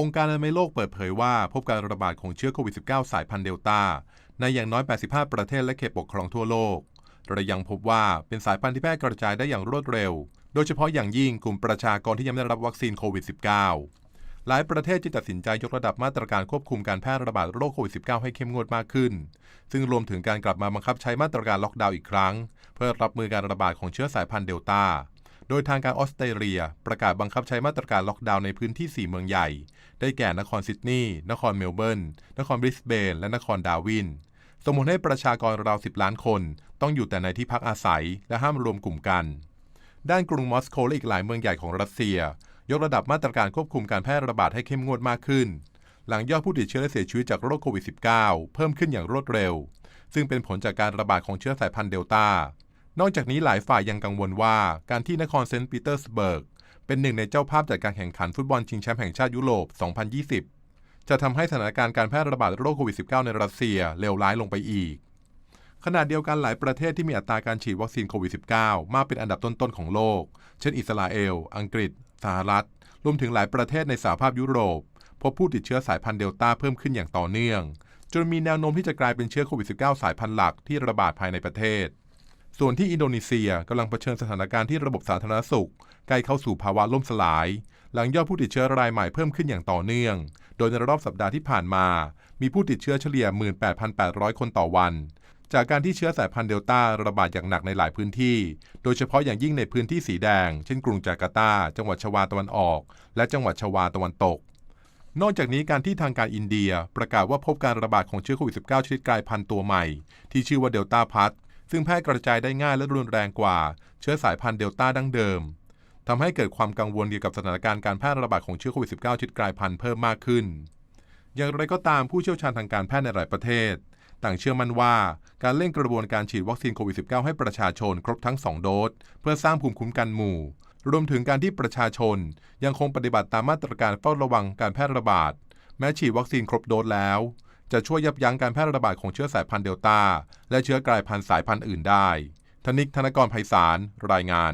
องค์การอนามัยโลกเปิดเผยว่า พบการระบาดของเชื้อโควิด -19 สายพันธุ์เดลต้า ในอย่างน้อย 85 ประเทศและเขตปกครองทั่วโลกเรายังพบว่าเป็นสายพันธุ์ที่แพร่กระจายได้อย่างรวดเร็ว โดยเฉพาะอย่างยิ่งกลุ่มประชากรที่ยังไม่ได้รับวัคซีนโควิด -19 หลายประเทศจึงตัดสินใจยกระดับมาตรการควบคุมการแพร่ระบาดโรคโควิด -19 ให้เข้มงวดมากขึ้น ซึ่งรวมถึงการกลับมาบังคับใช้มาตรการล็อกดาวน์อีกครั้ง เพื่อรับมือการระบาดของเชื้อสายพันธุ์เดลต้า โดยทางการออสเตรเลียประกาศบังคับใช้มาตรการล็อกดาวน์ในพื้นที่ 4 เมืองใหญ่ ได้แก่นครซิดนีย์นครเมลเบิร์นนครบริสเบน และนครดาวินส่งผลให้ประชากรราว 10 ล้านคน ต้องอยู่แต่ในที่พักอาศัย และห้ามรวมกลุ่มกัน ด้านกรุงมอสโกและอีกหลายเมืองใหญ่ของรัสเซีย ยกระดับมาตรการควบคุมการแพร่ระบาดให้เข้มงวดมากขึ้น หลังยอดผู้ติดเชื้อและเสียชีวิตจากโรคโควิด -19 เพิ่มขึ้นอย่างรวดเร็ว ซึ่งเป็นผลจากการระบาดของเชื้อสายพันธุ์เดลต้า นอกจากนี้หลายฝ่ายยังกังวลว่าการที่นครเซนต์ปีเตอร์สเบิร์กเป็นหนึ่งในเจ้าภาพจัดการแข่งขันฟุตบอลชิงแชมป์แห่งชาติยุโรป 2020 จะทำให้สถานการณ์การแพร่ระบาดโรคโควิด -19 ในรัสเซียเลวร้ายลงไปอีก ขณะเดียวกันหลายประเทศที่มีอัตราการฉีดวัคซีนโควิด -19 มากเป็นอันดับต้นๆของโลก เช่นอิสราเอล อังกฤษ สหรัฐ รวมถึงหลายประเทศในสหภาพยุโรป พบผู้ติดเชื้อสายพันธุ์เดลต้าเพิ่มขึ้นอย่างต่อเนื่อง จนมีแนวโน้มที่จะกลายเป็นเชื้อโควิด -19 สายพันธุ์หลักที่ระบาดภายในประเทศ ส่วนที่อินโดนีเซียกำลังเผชิญสถานการณ์ที่ระบบสาธารณสุข ใกล้เข้าสู่ภาวะล่มสลาย หลังยอดผู้ติดเชื้อรายใหม่เพิ่มขึ้นอย่างต่อเนื่อง โดยในรอบสัปดาห์ที่ผ่านมา มีผู้ติดเชื้อเฉลี่ย 18,800 คนต่อวัน จากการที่เชื้อสายพันธุ์เดลต้าระบาดอย่างหนักในหลายพื้นที่ โดยเฉพาะอย่างยิ่งในพื้นที่สีแดง เช่นกรุงจาการ์ตา จังหวัดชวาตะวันออก และจังหวัดชวาตะวันตกนอกจากนี้การที่ทางการอินเดียประกาศว่าพบการระบาดของเชื้อโควิด -19 ชนิดกลายพันธุ์ตัวใหม่ ที่ชื่อว่าเดลต้าพัท ซึ่งแพร่กระจายได้ง่ายและรุนแรงกว่า เชื้อสายพันธุ์เดลต้าดั้งเดิมทำให้เกิดความกังวลเกี่ยวกับสถานการณ์การแพร่ระบาดของเชื้อโควิด -19 ชิดกลายพันธุ์เพิ่มมากขึ้น อย่างไรก็ตามผู้เชี่ยวชาญทางการแพทย์ในหลายประเทศ ต่างเชื่อมั่นว่าการเร่งกระบวนการฉีดวัคซีนโควิด -19 ให้ประชาชนครบทั้ง 2 โดส เพื่อสร้างภูมิคุ้มกันหมู่ รวมถึงการที่ประชาชนยังคงปฏิบัติตามมาตรการเฝ้าระวังการแพร่ระบาด แม้ฉีดวัคซีนครบโดสแล้ว จะช่วยยับยั้งการแพร่ระบาดของเชื้อสายพันธุ์เดลต้า และเชื้อกลายพันธุ์สายพันธุ์อื่นได้ ธนิกธนกรไพศาลรายงาน